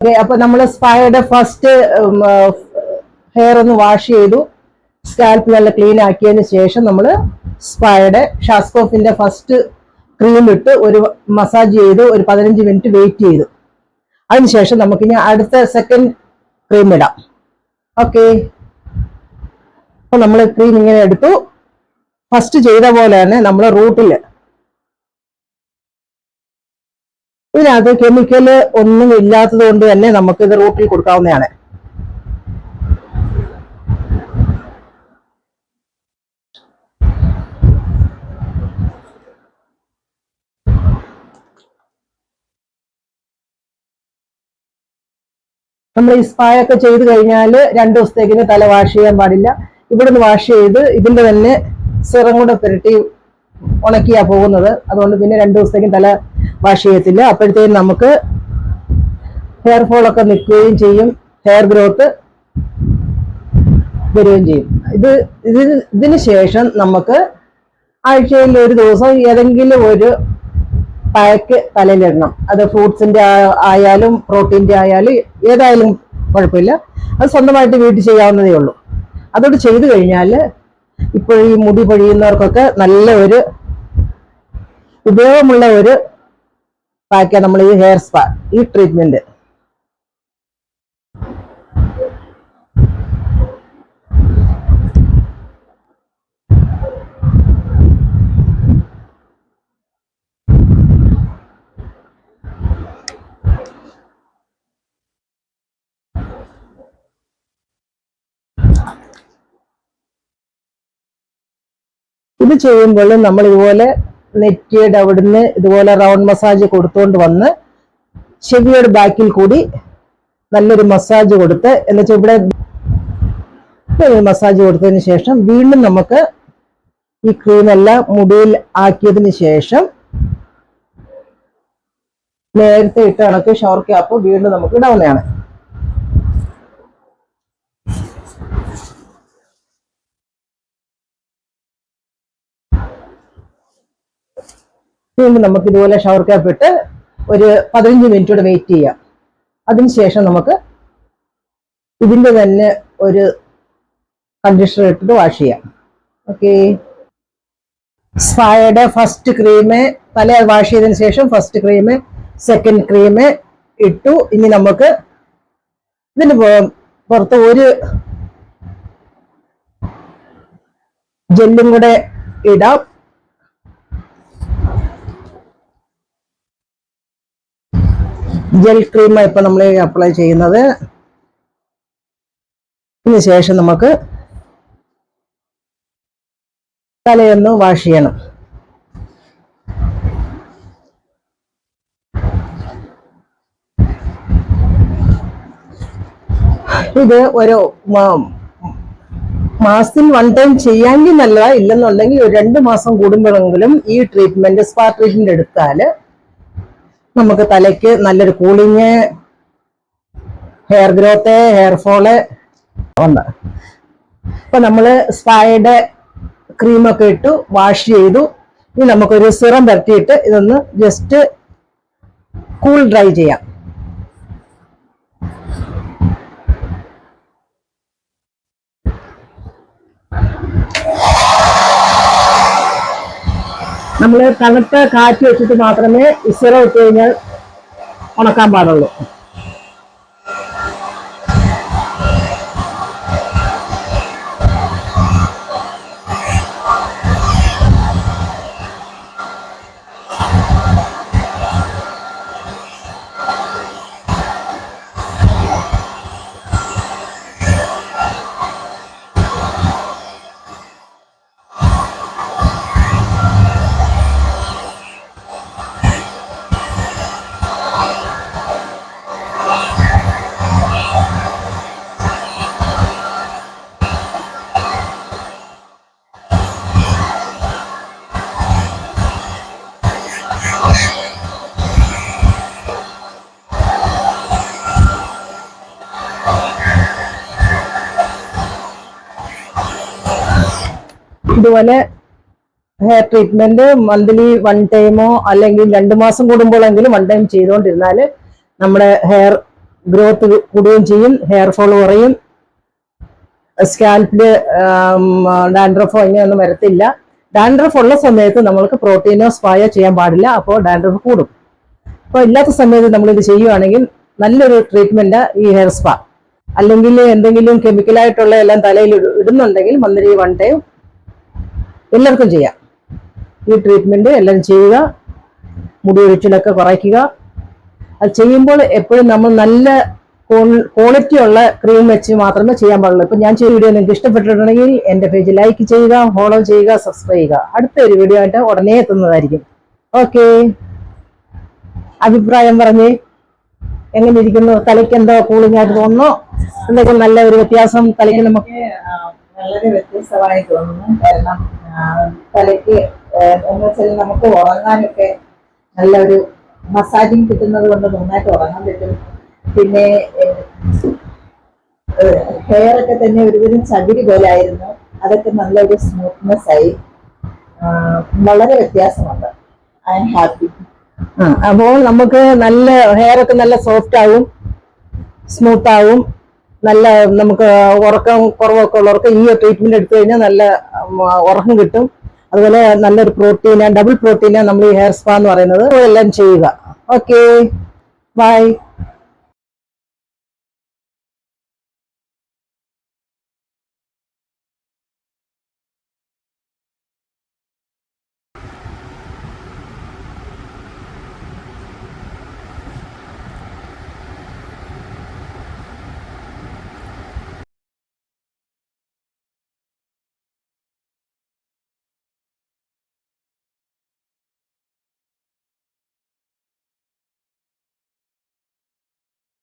അപ്പൊ നമ്മൾ സ്പായുടെ ഫസ്റ്റ് ഹെയർ ഒന്ന് വാഷ് ചെയ്തു. സ്കാൽപ്പ് നല്ല ക്ലീൻ ആക്കിയതിന് ശേഷം നമ്മൾ സ്പായുടെ ഷാസ്കോഫിന്റെ ഫസ്റ്റ് ക്രീം ഇട്ട് ഒരു മസാജ് ചെയ്തു ഒരു പതിനഞ്ച് മിനിറ്റ് വെയിറ്റ് ചെയ്തു. അതിനുശേഷം നമുക്ക് ഇനി അടുത്ത സെക്കൻഡ് ക്രീം ഇടാം. ഓക്കെ അപ്പൊ നമ്മൾ ക്രീം ഇങ്ങനെ എടുത്തു. ഫസ്റ്റ് ചെയ്ത പോലെ തന്നെ നമ്മൾ റൂട്ടിൽ ഇതിനകത്ത് കെമിക്കൽ ഒന്നും ഇല്ലാത്തത് കൊണ്ട് തന്നെ നമുക്ക് ഇത് റൂട്ടിൽ കൊടുക്കാവുന്നതാണ്. നമ്മൾ ഈ സ്പായൊക്കെ ചെയ്ത് കഴിഞ്ഞാൽ രണ്ട് ദിവസത്തേക്കിന് തല വാഷ് ചെയ്യാൻ പാടില്ല. ഇവിടുന്ന് വാഷ് ചെയ്ത് ഇതിന്റെ തന്നെ സിറം കൂടെ പുരട്ടി ഉണക്കിയാ പോകുന്നത്. അതുകൊണ്ട് പിന്നെ രണ്ട് ദിവസത്തേക്കും തല വാഷ് ചെയ്യത്തില്ല. അപ്പോഴത്തേക്കും നമുക്ക് ഹെയർ ഫോൾ ഒക്കെ നിൽക്കുകയും ചെയ്യും. ഹെയർ ഗ്രോത്ത് വരികയും ചെയ്യും. ഇത് ഇതിന് ഇതിന് ശേഷം നമുക്ക് ആഴ്ചയിൽ ഒരു ദിവസം ഏതെങ്കിലും ഒരു പാക്ക് തലയിലിടണം അത് ഫ്രൂട്ട്സിന്റെ ആയാലും പ്രോട്ടീന്റെ ആയാലും ഏതായാലും കുഴപ്പമില്ല. അത് സ്വന്തമായിട്ട് വീട്ടിൽ ചെയ്യാവുന്നതേ ഉള്ളൂ. അതോട് ചെയ്തു കഴിഞ്ഞാൽ ഇപ്പോൾ ഈ മുടി പൊഴിയുന്നവർക്കൊക്കെ നല്ല ഒരു ഉപയോഗമുള്ള ഒരു പാക്കാണ് നമ്മൾ ഈ ഹെയർ സ്പാ ഈ ട്രീറ്റ്മെന്റ് ഇത് ചെയ്യുമ്പോൾ നമ്മൾ ഇതുപോലെ നെറ്റിയുടെ അവിടുന്ന് ഇതുപോലെ റൗണ്ട് മസാജ് കൊടുത്തുകൊണ്ട് വന്ന് ചെവിയുടെ ബാക്കിൽ കൂടി നല്ലൊരു മസാജ് കൊടുത്ത് എന്നുവെച്ചാൽ ഇവിടെ മസാജ് കൊടുത്തതിന് ശേഷം വീണ്ടും നമുക്ക് ഈ ക്രീം എല്ലാം മുടിയിൽ ആക്കിയതിന് ശേഷം നേരത്തെ ഇട്ട് കണക്ക് ഷവർ ക്യാപ്പ് വീണ്ടും നമുക്ക് ഇടാവുന്നതാണ്. വീണ്ടും നമുക്ക് ഇതുപോലെ ഷവർ ക്യാപ്പ് ഇട്ട് ഒരു പതിനഞ്ച് മിനിറ്റ് കൂടെ വെയിറ്റ് ചെയ്യാം. അതിനുശേഷം നമുക്ക് ഇതിന്റെ തന്നെ ഒരു കണ്ടീഷണർ ഇട്ടിട്ട് വാഷ് ചെയ്യാം. ഓക്കെ സ്പായുടെ ഫസ്റ്റ് ക്രീം തല വാഷ് ചെയ്തതിന് ശേഷം ഫസ്റ്റ് ക്രീം സെക്കൻഡ് ക്രീം ഇട്ടു. ഇനി നമുക്ക് ഇതിന് പുറത്ത് ഒരു ജെല്ലും കൂടെ ഇടാം. ജെൽ ക്രീം ഇപ്പം നമ്മൾ അപ്ലൈ ചെയ്യുന്നത്. ഇതിന് ശേഷം നമുക്ക് തലയൊന്ന് വാഷ് ചെയ്യണം. ഇത് ഒരു മാസത്തിൽ വൺ ടൈം ചെയ്യാമെങ്കിൽ നല്ലതാ. ഇല്ലെന്നുണ്ടെങ്കിൽ ഒരു രണ്ട് മാസം കൂടുമ്പോഴെങ്കിലും ഈ ട്രീറ്റ്മെന്റ് സ്പാ ട്രീറ്റ്മെന്റ് എടുത്താൽ നമുക്ക് തലയ്ക്ക് നല്ലൊരു cooling hair growth hair fall ഉണ്ട് ഇപ്പൊ നമ്മൾ സ്പായുടെ ക്രീമൊക്കെ ഇട്ടു വാഷ് ചെയ്തു. ഇനി നമുക്കൊരു സിറം പരത്തിയിട്ട് ഇതൊന്ന് ജസ്റ്റ് കൂൾ ഡ്രൈ ചെയ്യാം. നമ്മൾ തണുത്ത കാറ്റ് വെച്ചിട്ട് മാത്രമേ സിറം ഇട്ട് കഴിഞ്ഞാൽ ഉണക്കാൻ പാടുള്ളൂ. ഇതുപോലെ ഹെയർ ട്രീറ്റ്മെന്റ് മന്ത്ലി വൺ ടൈമോ അല്ലെങ്കിൽ രണ്ട് മാസം കൂടുമ്പോഴെങ്കിലും വൺ ടൈം ചെയ്തുകൊണ്ടിരുന്നാൽ നമ്മുടെ ഹെയർ ഗ്രോത്ത് കൂടുകയും ചെയ്യും ഹെയർ ഫോൾ കുറയും. സ്കാൽപ്പിൽ ഡാൻഡ്രഫോ ഇങ്ങനെയൊന്നും വരത്തില്ല. ഡാൻഡ്രഫ് ഉള്ള സമയത്ത് നമ്മൾക്ക് പ്രോട്ടീനോ സ്പായോ ചെയ്യാൻ പാടില്ല അപ്പോൾ ഡാൻഡ്രഫ് കൂടും. അപ്പോൾ ഇല്ലാത്ത സമയത്ത് നമ്മൾ ഇത് ചെയ്യുവാണെങ്കിൽ നല്ലൊരു ട്രീറ്റ്മെന്റ് ഈ ഹെയർ സ്പാ അല്ലെങ്കിൽ എന്തെങ്കിലും കെമിക്കലായിട്ടുള്ള എല്ലാം തലയിൽ ഇട- ഇടുന്നുണ്ടെങ്കിൽ മന്ത്രി വൺ ടൈം എല്ലാവർക്കും ചെയ്യാം. ഈ ട്രീറ്റ്മെന്റ് എല്ലാവരും ചെയ്യുക മുടി ഒഴിച്ചിലൊക്കെ കുറയ്ക്കുക. അത് ചെയ്യുമ്പോൾ എപ്പോഴും നമ്മൾ നല്ല ക്വാളിറ്റി ഉള്ള ക്രീം വെച്ച് മാത്രമേ ചെയ്യാൻ പാടുള്ളൂ. ഇപ്പൊ ഞാൻ ചെയ്ത വീഡിയോ നിങ്ങൾക്ക് ഇഷ്ടപ്പെട്ടിട്ടുണ്ടെങ്കിൽ എന്റെ പേജ് ലൈക്ക് ചെയ്യുക ഫോളോ ചെയ്യുക സബ്സ്ക്രൈബ് ചെയ്യുക. അടുത്ത ഒരു വീഡിയോ ആയിട്ട് ഉടനെ എത്തുന്നതായിരിക്കും. ഓക്കെ അഭിപ്രായം പറഞ്ഞ് എങ്ങനെ ഇരിക്കുന്നു? തലയ്ക്ക് എന്തോ കൂളിംഗ് ആയിട്ട് തോന്നുന്നു? എന്തെങ്കിലും നല്ല ഒരു വ്യത്യാസം തലയ്ക്ക് നമുക്ക്? വ്യത്യസ്തമായി തോന്നുന്നു. കാരണം തലയ്ക്ക് എന്ന് വെച്ചാൽ നമുക്ക് ഉറങ്ങാനൊക്കെ നല്ലൊരു മസാജിങ് കിട്ടുന്നത് കൊണ്ട് നന്നായിട്ട് ഉറങ്ങാൻ പറ്റും. പിന്നെ ഹെയർ ഒക്കെ തന്നെ ഒരുവിധം ചകിരി പോലെ ആയിരുന്നു. അതൊക്കെ നല്ലൊരു സ്മൂത്ത്നെസ് ആയി. വളരെ വ്യത്യാസമുണ്ട്. ഐ എം ഹാപ്പി അപ്പോൾ നമുക്ക് നല്ല ഹെയർ ഒക്കെ നല്ല സോഫ്റ്റ് ആവും സ്മൂത്ത് ആവും. നല്ല നമുക്ക് ഉറക്കം കുറവൊക്കെ ഉള്ളവർക്ക് ഈ ട്രീറ്റ്മെന്റ് എടുത്തു കഴിഞ്ഞാൽ നല്ല ഉറക്കം കിട്ടും. അതുപോലെ നല്ലൊരു പ്രോട്ടീൻ ഡബിൾ പ്രോട്ടീൻ നമ്മൾ ഈ ഹെയർ സ്പാ എന്ന് പറയുന്നത്. എല്ലാം ചെയ്യുക. Okay bye